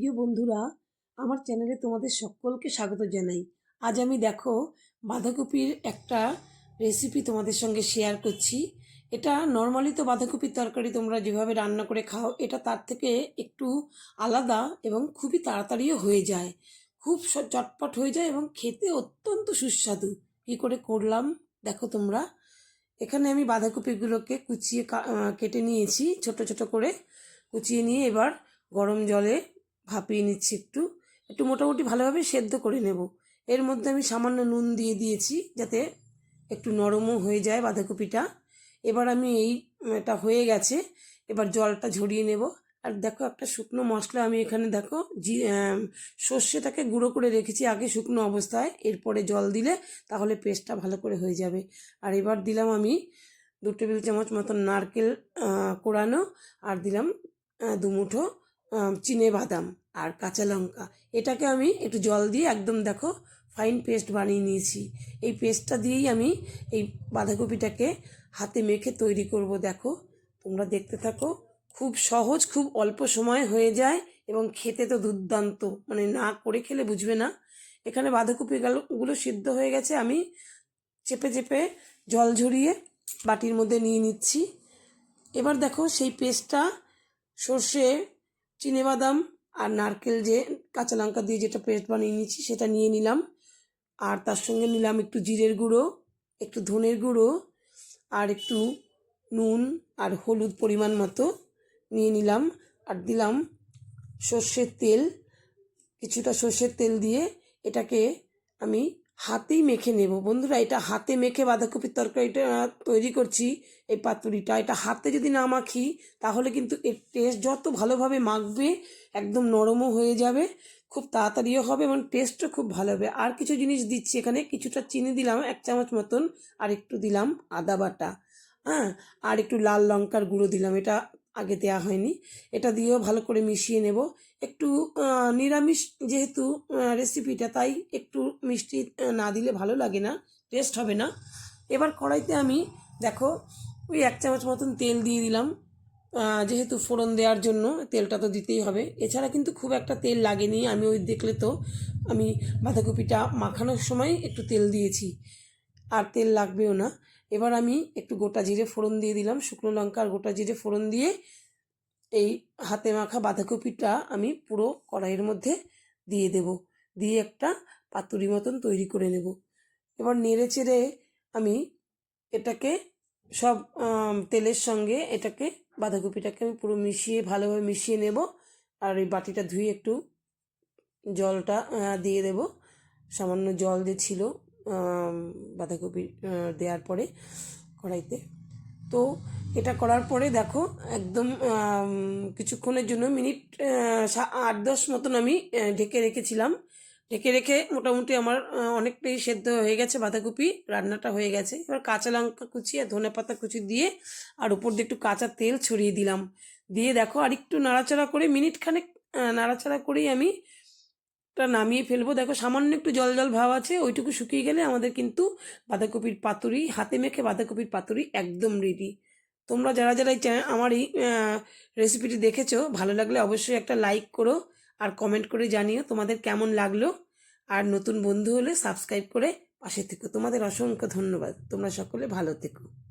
প্রিয় বন্ধুরা, আমার চ্যানেলে তোমাদের সকলকে স্বাগত জানাই। আজ আমি দেখো বাঁধাকপির একটা রেসিপি তোমাদের সঙ্গে শেয়ার করছি। এটা নর্মালি তো বাঁধাকপির তরকারি তোমরা যেভাবে রান্না করে খাও, এটা তার থেকে একটু আলাদা এবং খুবই তাড়াতাড়িও হয়ে যায়। খুব চটপট হয়ে যায় এবং খেতে অত্যন্ত সুস্বাদু। কী করে করলাম দেখো তোমরা। এখানে আমি বাঁধাকপিগুলোকে কুচিয়ে কেটে নিয়েছি, ছোট ছোট করে। কুচিয়ে নিয়ে এবার গরম জলে ভাপিয়ে নিচ্ছি একটু একটু মোটামুটি ভালোভাবে সেদ্ধ করে নেব। এর মধ্যে আমি সামান্য নুন দিয়ে দিয়েছি যাতে একটু নরমও হয়ে যায় বাঁধাকপিটা। এবার আমি এই এটা হয়ে গেছে এবার জলটা ঝরিয়ে নেব। আর দেখো একটা শুকনো মশলা আমি এখানে দেখো জি সর্ষেটাকে গুঁড়ো করে রেখেছি আগে শুকনো অবস্থায় এরপরে জল দিলে তাহলে পেস্টটা ভালো করে হয়ে যাবে। আর এবার দিলাম আমি দু টেবিল চামচ মতন নারকেল কোড়ানো আর দিলাম আহ, দু মুঠো চিনে বাদাম আর কাঁচা লঙ্কা। এটাকে আমি একটু জল দিয়ে একদম দেখো ফাইন পেস্ট বানিয়ে নিয়েছি। এই পেস্টটা দিয়েই আমি এই বাঁধাকপিটাকে হাতে মেখে তৈরি করব দেখো। তোমরা দেখতে থাকো, খুব সহজ, খুব অল্প সময় হয়ে যায় এবং খেতে তো দুর্দান্ত। মানে না করে খেলে বুঝবে না। এখানে বাঁধাকপি গালো- সিদ্ধ হয়ে গেছে, আমি চেপে চেপে জল ঝরিয়ে বাটির মধ্যে নিয়ে নিচ্ছি। এবার দেখো সেই পেস্টটা সর্ষে চিনেবাদাম আর নারকেল যে কাঁচা লঙ্কা দিয়ে যেটা পেস্ট বানিয়ে নিয়েছি, সেটা নিয়ে নিলাম। আর তার সঙ্গে নিলাম একটু জিরের গুঁড়ো, একটু ধনের গুঁড়ো আর একটু নুন আর হলুদ পরিমাণ মতো নিয়ে নিলাম। আর দিলাম সর্ষের তেল, কিছুটা সর্ষের তেল দিয়ে এটাকে আমি হাতেই মেখে নেব। বন্ধুরা, এটা হাতে মেখে বাঁধাকপির তরকারিটা তৈরি করছি, এই পাতুরিটা। এটা হাতে যদি না মাখি, তাহলে কিন্তু এর টেস্ট যত ভালোভাবে মাখবে, একদম নরমও হয়ে যাবে, খুব তাড়াতাড়িও হবে এবং টেস্টও খুব ভালো হবে। আর কিছু জিনিস দিচ্ছি এখানে, কিছুটা চিনি দিলাম, এক চামচ মতন, আর একটু দিলাম আদা বাটা হ্যাঁ? আর একটু লাল লঙ্কার গুঁড়ো দিলাম, এটা আগে দেওয়া হয়নি। এটা দিয়েও ভালো করে মিশিয়ে নেব। একটু নিরামিষ যেহেতু রেসিপিটা তাই একটু মিষ্টি না দিলে ভালো লাগে না টেস্ট হবে না। এবার কড়াইতে আমি, দেখো, ওই এক চামচ মতন তেল দিয়ে দিলাম। যেহেতু ফোড়ন দেওয়ার জন্য, তেলটা তো দিতেই হবে। এছাড়া কিন্তু খুব একটা তেল লাগেনি, আমি ওই দেখলে তো, আমি বাঁধাকপিটা মাখানোর সময় একটু তেল দিয়েছি। আর তেল লাগবেও না। এবার আমি একটু গোটা জিরে ফোড়ন দিয়ে দিলাম, শুকনো লঙ্কা আর গোটা জিরে ফোড়ন দিয়ে এই হাতে মাখা বাঁধাকপিটা আমি পুরো কড়াইয়ের মধ্যে দিয়ে দেব, দিয়ে একটা পাতুরি মতন তৈরি করে নেব। এবার নেড়ে চেড়ে আমি এটাকে সব তেলের সঙ্গে এটাকে, বাঁধাকপিটাকে আমি পুরো মিশিয়ে ভালোভাবে মিশিয়ে নেব আর এই বাটিটা ধুয়ে একটু জলটা দিয়ে দেব। সামান্য জল যে ছিল বাঁধাকপি দেওয়ার পরে কড়াইতে। তো এটা করার পরে দেখো একদম কিছুক্ষণের জন্য মিনিট আট দশ মতন আমি ঢেকে রেখেছিলাম। ঢেকে রেখে মোটামুটি আমার অনেকটাই সেদ্ধ হয়ে গেছে বাঁধাকপি, রান্নাটা হয়ে গেছে। এবার কাঁচা লঙ্কা কুচি আর ধনে পাতা কুচি দিয়ে আর উপর দিয়ে একটু কাঁচা তেল ছড়িয়ে দিলাম। দিয়ে দেখো আর একটু নাড়াচাড়া করে মিনিট খানেক নাড়াচাড়া করেই আমি নামিয়ে ফেলব। দেখো, সামান্য একটু জল জল ভাব আছে, ওইটুকু শুকিয়ে গেলে আমাদের কিন্তু বাঁধাকপির পাতুরি, হাতে মেখে বাঁধাকপির পাতুরি একদম রেডি তোমরা যারা যারা আমার এই রেসিপিটি দেখেছ, ভালো লাগলে অবশ্যই একটা লাইক করো আর কমেন্ট করে জানিও তোমাদের কেমন লাগল। আর নতুন বন্ধু হলে সাবস্ক্রাইব করে পাশে থেকো। তোমাদের অসংখ্য ধন্যবাদ। তোমরা সকলে ভালো থেকো।